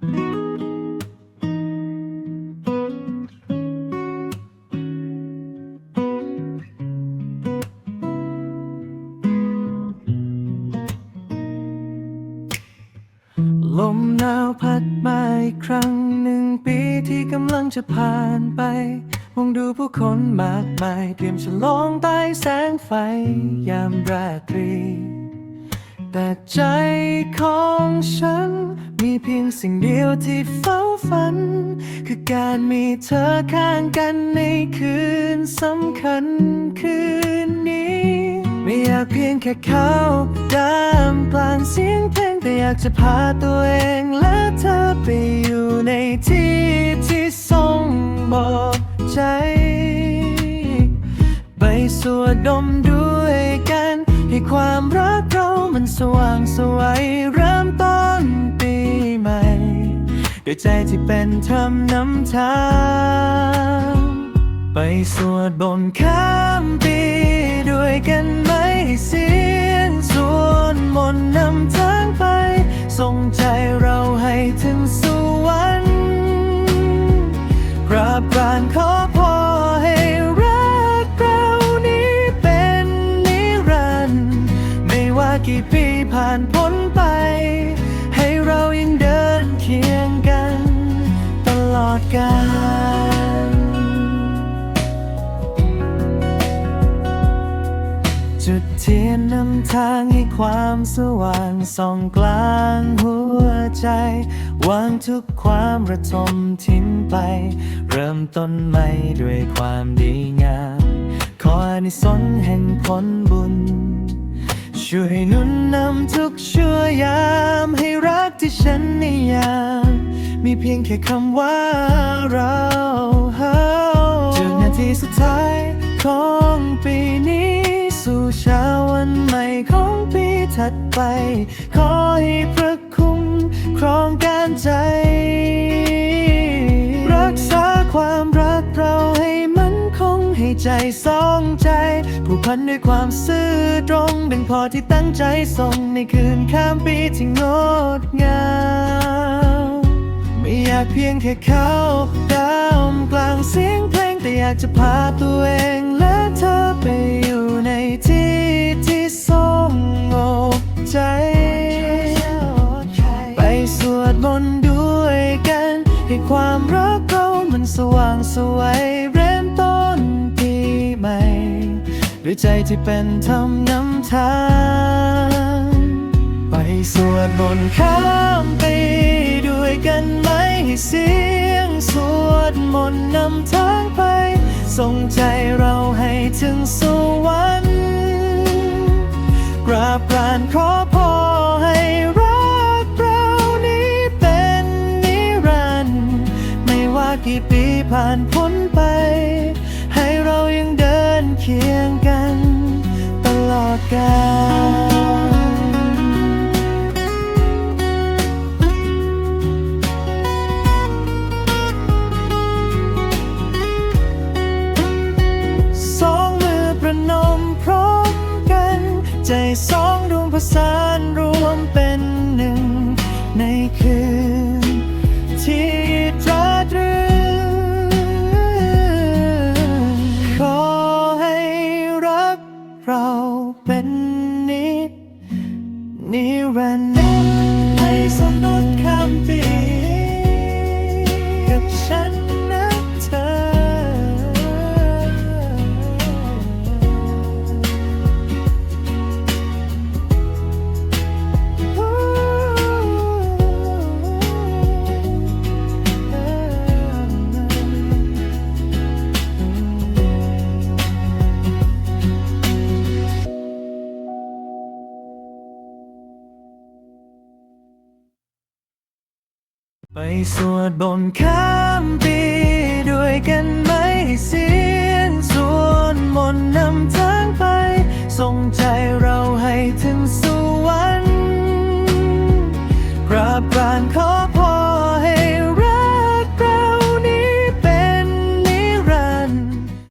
ลมหนาวพัดมาอีกครั้งหนึ่งปีที่กำลังจะผ่านไป มองดูผู้คนมากมาย เตรียมฉลองใต้แสงไฟยามราตรี แต่ใจของฉัน เพียงสิ่งเดียวที่เฝ้าฝัน คือการมีเธอข้างกันในคืนสำคัญคืนนี้ ไม่อยากเพียงแค่เข้าดามกลางเสียงเพลงแต่อยากจะพาตัวเองและเธอไปอยู่ในที่ที่ทรงบอกใจไปสวดดมด้วยกัน ให้ความรักเรามันสว่างสวัยริ่มต้นปีใหม่ ด้วยใจที่เป็นธรรมนำทางไปสวดบนข้ามปีด้วยกันไหมให้เสียงสวดมนต์นำทาง ทางให้ความสว่างส่องกลางหัวใจ วางทุกความระทมทิ้งไป เริ่มต้นใหม่ด้วยความดีงาม ขออนิสงส์แห่งผลบุญ ช่วยหนุนนำทุกชั่วยามให้รักที่ฉันนิยาม มีเพียงแค่คำว่าเราจนนาทีสุดท้ายของปี ดไป ขอให้พระคุ้มครองการใจ รักษาความรักเราให้มันคงให้ใจสองใจ ผูกพันด้วยความซื่อตรง ดังพอที่ตั้งใจส่งในคืนข้ามปีที่งดงามไม่อยากเพียงแค่เข้าดาวกลางเสียงเพลงแต่อยากจะพาตัวเองและเธอไปอยู่ในที่ ใจไปสวดมนต์ด้วยกัน ให้ความรักเรามันสว่างสวยเริ่มต้นปีใหม่ด้วยใจที่เป็นธรรมนำทางไปสวดมนต์ข้ามปีด้วยกันไหมให้เสียงสวดมนต์นำทางไปส่งใจเราให้ถึงสวรรค์ กราบกรานขอพอให้รักเรานี้เป็นนิรันดร์ไม่ว่ากี่ปีผ่านพ้นไป ให้เรายังเดินเคียง ใจสองดวงประสานรวมเป็นหนึ่ง ในคืน ที่ตราตรึงขอให้รักเราเป็นนิดนิรันดร์ ไปสวดบนข้ามปีด้วยกันไหมเสียนสวนมนต์นำทางไป ส่งใจเราให้ถึงสวรรค์พระปรานขอ